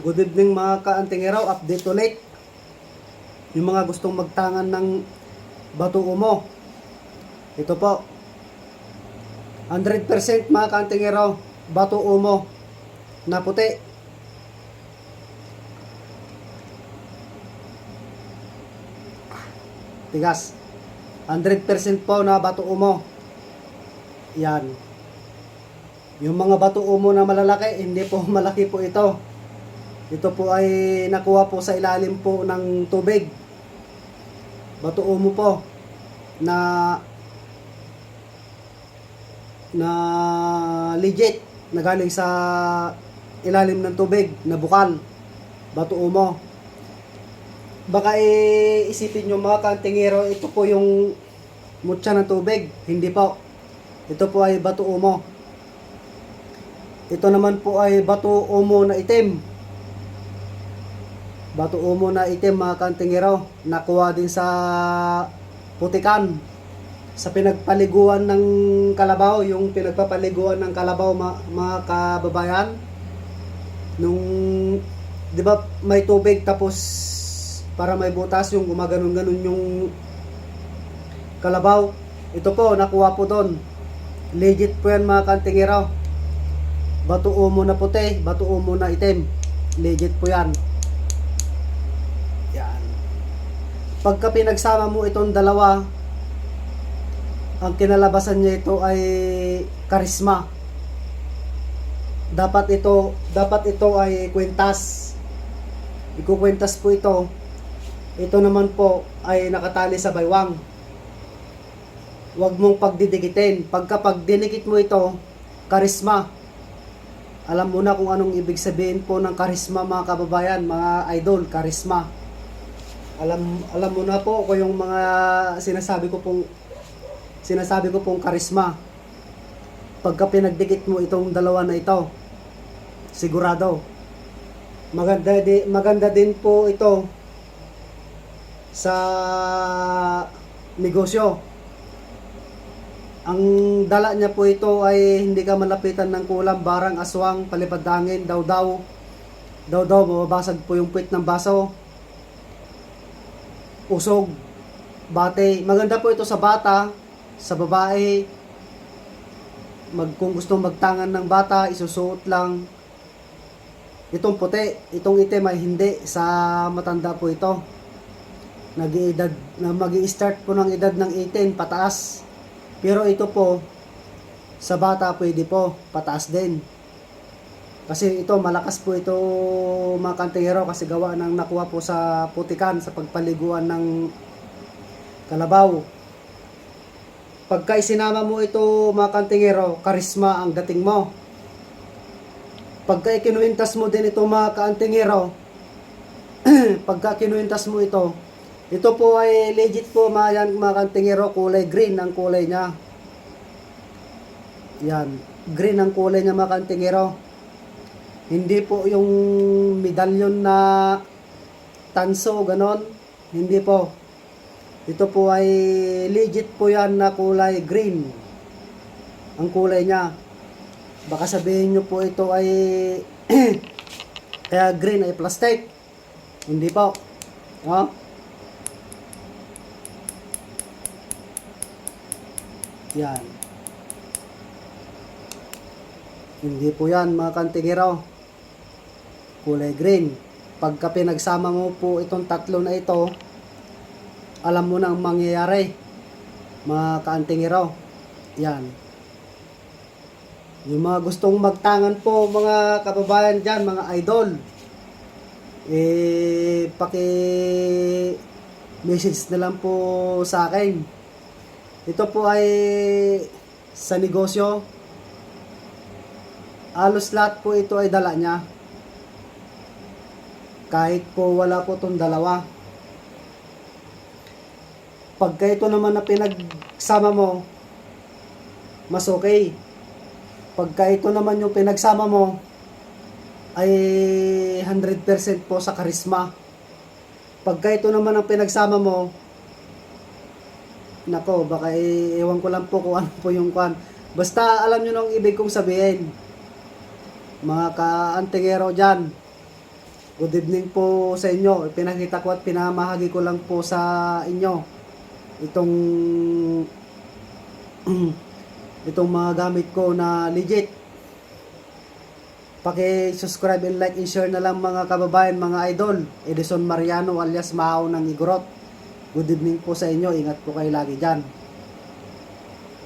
Good evening mga kaantingeraw, update ulit. Yung mga gustong magtangan ng bato umo. Ito po. 100% mga kaantingeraw, bato umo na puti. Tigas. 100% po na bato umo. Yan. Yung mga bato umo na malalaki, hindi po malaki po ito. Ito po ay nakuha po sa ilalim po ng tubig. Bato umo po na na legit na galing sa ilalim ng tubig na bukal. Bato umo. Baka isipin nyo mga kantingero, ito po yung mutya ng tubig. Hindi po. Ito po ay bato umo. Ito naman po ay bato umo na itim. Bato umo na itim mga kantingero. Nakuha din sa putikan. Sa pinagpaliguan ng kalabaw, yung pinagpapaliguan ng kalabaw ma- mga kababayan. Nung, di ba may tubig tapos para may butas yung gumaganon-ganon yung kalabaw. Ito po, nakuha po doon. Legit po yan mga kantingero. Bato umo na puti, bato umo na itim. Legit po. Yan. Pagka pinagsama mo itong dalawa, ang kinalabasan niya ito ay karisma. Dapat ito, dapat ito ay kwintas. Ikukwentas po ito. Ito naman po ay nakatali sa baywang. Huwag mong pagdidikitin. Pagka pagdinikit mo ito, karisma. Alam mo na kung anong ibig sabihin po ng karisma mga kababayan, mga idol, karisma. Alam alam mo na po kung yung mga sinasabi ko pong sinasabi ko pong karisma. Pagka pinagdikit mo itong dalawa na ito, sigurado. Maganda di, maganda din po ito sa negosyo. Ang dala niya po ito ay hindi ka malapitan ng kulam, barang, aswang, palipad dangin, daw daw. Daw daw, mababasag po yung puwit ng baso. Usog, bate. Maganda po ito sa bata, sa babae. Mag, kung gustong magtangan ng bata, isusuot lang. Itong puti, itong itim ay hindi. Sa matanda po ito. Nag-edad, na mag start po ng edad ng 18, pataas. Pero ito po, sa bata pwede po, pataas din. Kasi ito, malakas po ito mga kantingero kasi gawa ng nakuha po sa putikan sa pagpaliguan ng kalabaw. Pagka isinama mo ito mga kantingero, karisma ang dating mo. Pagka ikinuintas mo din ito mga kantingero, pagka kinuintas mo ito, ito po ay legit po mga, mga kantingero, kulay green ang kulay niya. Yan, green ang kulay niya mga kantingero. Hindi po yung medalyon na tanso, ganon. Hindi po. Ito po ay legit po yan na kulay green. Ang kulay niya. Baka sabihin nyo po ito ay kaya green ay plastic. Hindi po. No? Yan. Hindi po yan mga kantigero. Kulay green. Pagka pinagsama mo po itong tatlo na ito, alam mo na ang mangyayari. Mga kaantingero. Yan. Yung mga gustong magtangan po mga kababayan dyan, mga idol. Eh, paki message na lang po sa akin. Ito po ay sa negosyo. Alos lahat po ito ay dala niya. Kahit po wala po itong dalawa. Pagka ito naman na pinagsama mo, mas okay. Pagka ito naman yung pinagsama mo, ay 100% po sa karisma. Pagka ito naman ang pinagsama mo, nako, baka i- ewan ko lang po kung ano po yung kwan. Basta alam nyo nung ibig kong sabihin. Mga ka-antingero dyan. Good evening po sa inyo. Pinakita ko at pinamahagi ko lang po sa inyo itong itong mga gamit ko na legit. Paki-subscribe and like and share na lang mga kababayan, mga idol. Edison Mariano alias Mao ng Igorot. Good evening po sa inyo. Ingat po kayo lagi dyan.